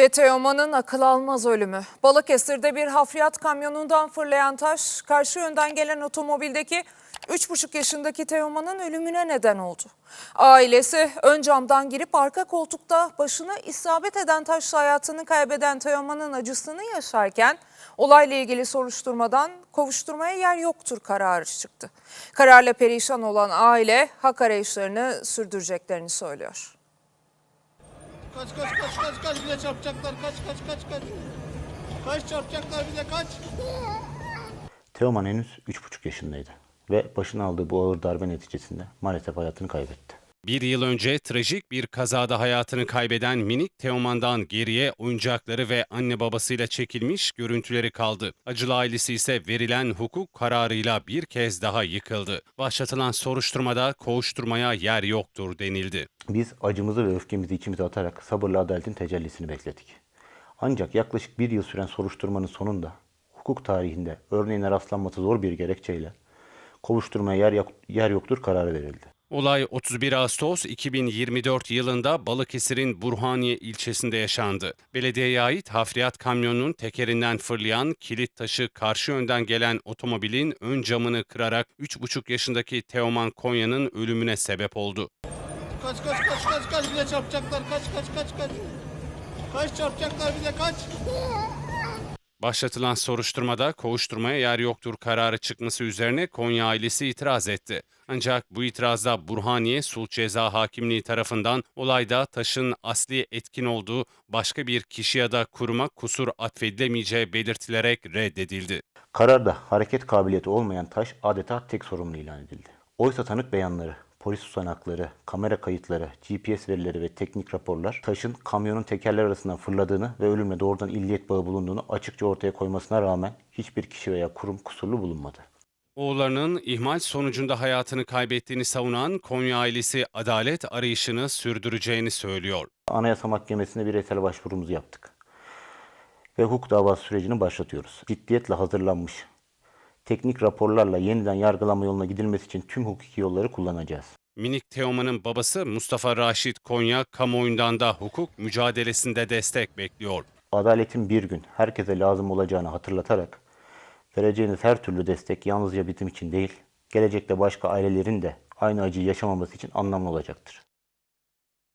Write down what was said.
Ve Teoman'ın akıl almaz ölümü. Balıkesir'de bir hafriyat kamyonundan fırlayan taş karşı yönden gelen otomobildeki 3,5 yaşındaki Teoman'ın ölümüne neden oldu. Ailesi ön camdan girip arka koltukta başına isabet eden taşla hayatını kaybeden Teoman'ın acısını yaşarken olayla ilgili soruşturmadan kovuşturmaya yer yoktur kararı çıktı. Kararla perişan olan aile hak arayışlarını sürdüreceklerini söylüyor. Kaç kaç kaç kaç kaç bize çarpacaklar kaç kaç kaç kaç. Kaç çarpacaklar bize kaç. Teoman henüz 3,5 yaşındaydı ve başına aldığı bu ağır darbe neticesinde maalesef hayatını kaybetti. Bir yıl önce trajik bir kazada hayatını kaybeden minik Teoman'dan geriye oyuncakları ve anne babasıyla çekilmiş görüntüleri kaldı. Acılı ailesi ise verilen hukuk kararıyla bir kez daha yıkıldı. Başlatılan soruşturmada kovuşturmaya yer yoktur denildi. Biz acımızı ve öfkemizi içimize atarak sabırla adaletin tecellisini bekledik. Ancak yaklaşık bir yıl süren soruşturmanın sonunda hukuk tarihinde örneğine rastlanması zor bir gerekçeyle kovuşturmaya yer, yer yoktur kararı verildi. Olay 31 Ağustos 2024 yılında Balıkesir'in Burhaniye ilçesinde yaşandı. Belediyeye ait hafriyat kamyonunun tekerinden fırlayan kilit taşı karşı yönden gelen otomobilin ön camını kırarak 3,5 yaşındaki Teoman Konya'nın ölümüne sebep oldu. Kaç kaç kaç kaç kaç bize çarpacaklar kaç kaç kaç kaç. Kaç çarpacaklar bize kaç. Başlatılan soruşturmada kovuşturmaya yer yoktur kararı çıkması üzerine Konya ailesi itiraz etti. Ancak bu itirazda Burhaniye Sulh Ceza Hakimliği tarafından olayda taşın asli etkin olduğu başka bir kişi ya da kuruma kusur atfedilemeyeceği belirtilerek reddedildi. Kararda hareket kabiliyeti olmayan taş adeta tek sorumlu ilan edildi. Oysa tanık beyanları, polis tutanakları, kamera kayıtları, GPS verileri ve teknik raporlar taşın kamyonun tekerler arasından fırladığını ve ölümle doğrudan illiyet bağı bulunduğunu açıkça ortaya koymasına rağmen hiçbir kişi veya kurum kusurlu bulunmadı. Oğullarının ihmal sonucunda hayatını kaybettiğini savunan Konya ailesi adalet arayışını sürdüreceğini söylüyor. Anayasa Mahkemesi'ne bireysel başvurumuzu yaptık. Ve hukuk davası sürecini başlatıyoruz. Ciddiyetle hazırlanmış, teknik raporlarla yeniden yargılama yoluna gidilmesi için tüm hukuki yolları kullanacağız. Minik Teoman'ın babası Mustafa Raşit Konya kamuoyundan da hukuk mücadelesinde destek bekliyor. Adaletin bir gün herkese lazım olacağını hatırlatarak vereceğiniz her türlü destek yalnızca bizim için değil, gelecekte başka ailelerin de aynı acıyı yaşamaması için anlamlı olacaktır.